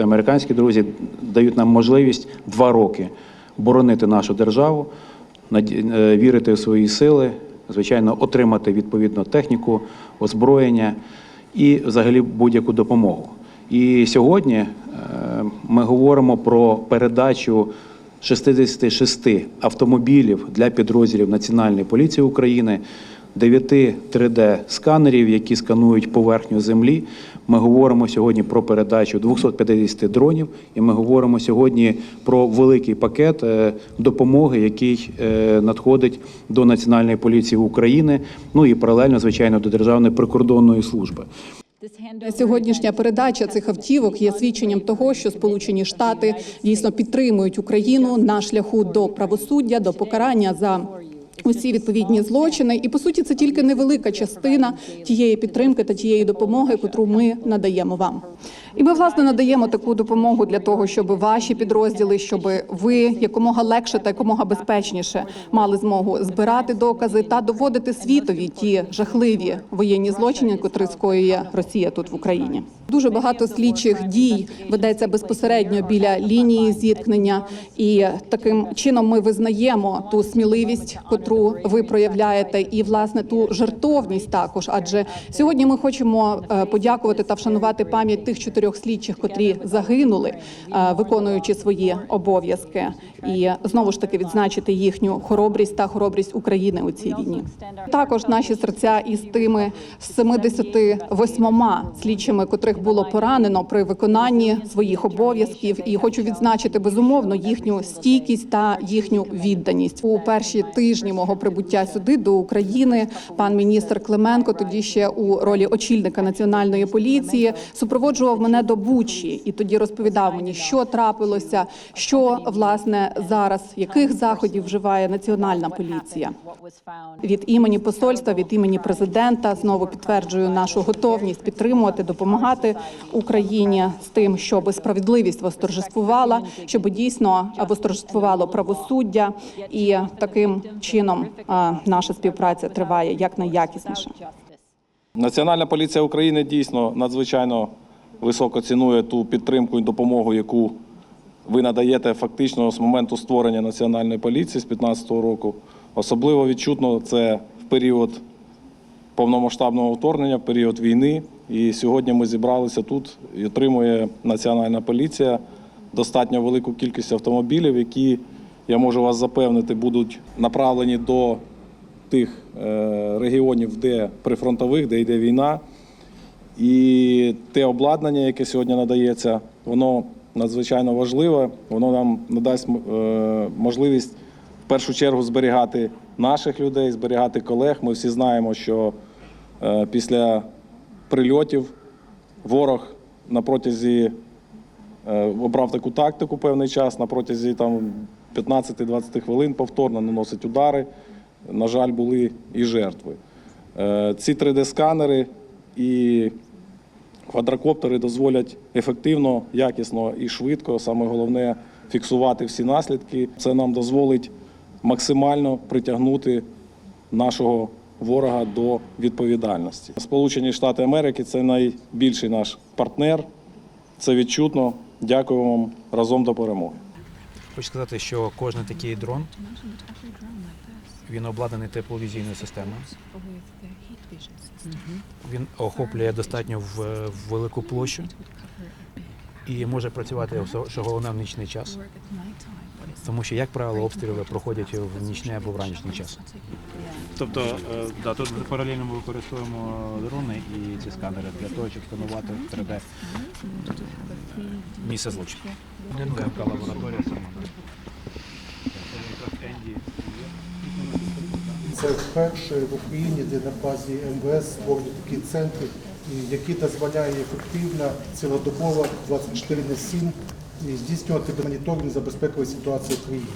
Американські друзі дають нам можливість два роки боронити нашу державу, е, вірити в свої сили, звичайно, отримати відповідну техніку, озброєння і взагалі будь-яку допомогу. І сьогодні е, ми говоримо про передачу 66 автомобілів для підрозділів Національної поліції України, 9 3D-сканерів, які сканують поверхню землі. Ми говоримо сьогодні про передачу 250 дронів, і ми говоримо сьогодні про великий пакет е, допомоги, який е, надходить до Національної поліції України, ну і паралельно, звичайно, до Державної прикордонної служби. Сьогоднішня передача цих автівок є свідченням того, що Сполучені Штати дійсно підтримують Україну на шляху до правосуддя, до покарання за. Усі відповідні злочини, і по суті, це тільки невелика частина тієї підтримки та тієї допомоги, котру ми надаємо вам. І ми власне надаємо таку допомогу для того, щоб ваші підрозділи, щоб ви якомога легше та якомога безпечніше мали змогу збирати докази та доводити світові ті жахливі воєнні злочини, котрі скоює Росія тут в Україні. Дуже багато слідчих дій ведеться безпосередньо біля лінії зіткнення, і таким чином ми визнаємо ту сміливість, котру ви проявляєте, і власне ту жертовність також. Адже сьогодні ми хочемо е, подякувати та вшанувати пам'ять тих чотирьох слідчих, котрі загинули, е, виконуючи свої обов'язки, і знову ж таки відзначити їхню хоробрість та хоробрість України у цій війні. Також наші серця із тими 78 слідчими, котрих було поранено при виконанні своїх обов'язків, і хочу відзначити безумовно їхню стійкість та їхню відданість у перші тижні мого прибуття сюди до України. Пан міністр Клименко, тоді ще у ролі очільника національної поліції, супроводжував мене до Бучі і тоді розповідав мені, що трапилося, що власне зараз яких заходів вживає національна поліція. Від імені посольства, від імені президента знову підтверджую нашу готовність підтримувати, допомагати Україні з тим, щоб справедливість восторжествувала, щоб дійсно восторжествувало правосуддя, і таким чином наша співпраця триває якнайякісніше. Національна поліція України дійсно надзвичайно високо цінує ту підтримку і допомогу, яку ви надаєте фактично з моменту створення національної поліції з 2015 року. Особливо відчутно це в період повномасштабного вторгнення, в період війни. І сьогодні ми зібралися тут і отримує національна поліція достатньо велику кількість автомобілів, які я можу вас запевнити, будуть направлені до тих е, регіонів, де прифронтових, де йде війна. І те обладнання, яке сьогодні надається, воно надзвичайно важливе. Воно нам надасть е, можливість в першу чергу зберігати наших людей, зберігати колег. Ми всі знаємо, що е, після прильотів ворог на протязі е, обрав таку тактику певний час, на протязі там 15-20 хвилин повторно наносить удари. На жаль, були і жертви. Ці 3D-сканери і квадрокоптери дозволять ефективно, якісно і швидко, саме головне, фіксувати всі наслідки. Це нам дозволить максимально притягнути нашого ворога до відповідальності. Сполучені Штати Америки це найбільший наш партнер. Це відчутно. Дякую вам разом до перемоги. Хочу сказати, що кожен такий дрон він обладнаний тепловізійною системою. Він охоплює достатньо в, в велику площу і може працювати що- головне в нічний час. Тому що, як правило, обстріли проходять в нічний або вранішній час. Тобто, е, да, тут паралельно ми використовуємо дрони і ці сканери для того, щоб сканувати 3D Місце злочину. Лабораторія саме. Це вперше в Україні, де на базі МВС створені такі центри, які дозволяє ефективно, цілодобово 24 на 7 здійснювати моніторинг за безпекової ситуації в країні.